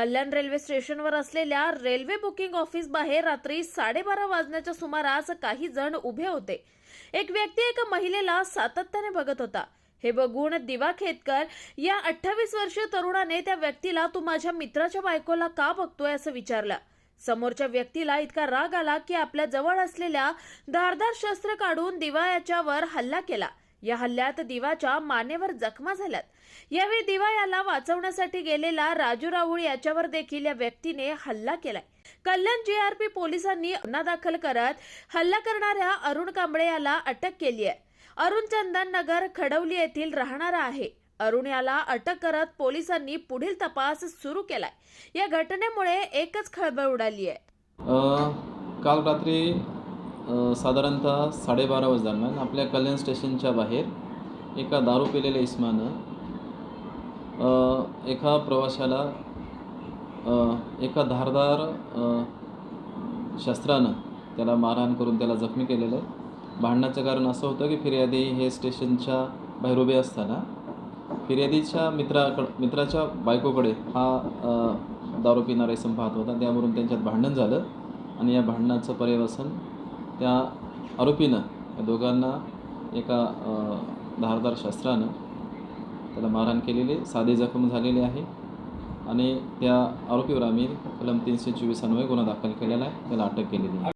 कल्याण railway स्टेशनवर असलेल्या railway booking office बाहेर रात्री साडेबारा वाजण्याच्या सुमारास काही जण उभे होते. एक व्यक्ती एका महिलेला सातत्याने बघत होता. हे बघून दिवा खेतकर या अठ्ठावीस वर्षीय तरुणाने त्या व्यक्तीला तू माझ्या मित्राच्या बायकोला का बघतोय? असं विचारलं. समोरच्या व्यक्तीला इतका राग आला की आपल्या जवळ असलेल्या धारदार शस्त्र काढून दिवा याच्यावर हल्ला केला. या हल्ल्यात दिवाच्या मानेवर जखमा झाल्यात. यावेळी दिवा याला वाचवण्यासाठी गेलेला राजू राऊळ याच्यावर देखील या व्यक्तीने हल्ला केलाय. कल्याण जीआरपी पोलिसांनी गुन्हा दाखल करत हल्ला करणाऱ्या अरुण कांबळे याला अटक केली आहे. अरुण चंदन नगर खडवली येथील राहणारा आहे. अरुण याला अटक करत पोलिसांनी पुढील तपास सुरू केलाय. या घटनेमुळे एकच खळबळ उडाली आहे. काल रात्री साधारणतः साडेबारा वाजदरम्यान आपल्या कल्याण स्टेशनच्या बाहेर एका दारू पिलेल्या इस्मानं एका प्रवाशाला एका धारदार शस्त्रानं त्याला मारहाण करून त्याला जखमी केलेलं आहे. भांडणाचं कारण असं होतं की फिर्यादी हे स्टेशनच्या बाहेर उभे असताना फिर्यादीच्या मित्राकड मित्राच्या बायकोकडे हा दारू पिणारा इसम पाहत होता. त्यावरून त्यांच्यात भांडण झालं आणि या भांडणाचं पर्यवसन त्या आरोपीनं या दोघांना एका धारदार शस्त्रानं त्याला मारहाण केलेली साधे जखम झालेले आहे आणि त्या आरोपीवर आम्ही कलम तीनशे चोवीस अन्वये गुन्हा दाखल केलेला आहे त्याला अटक केलेली आहे.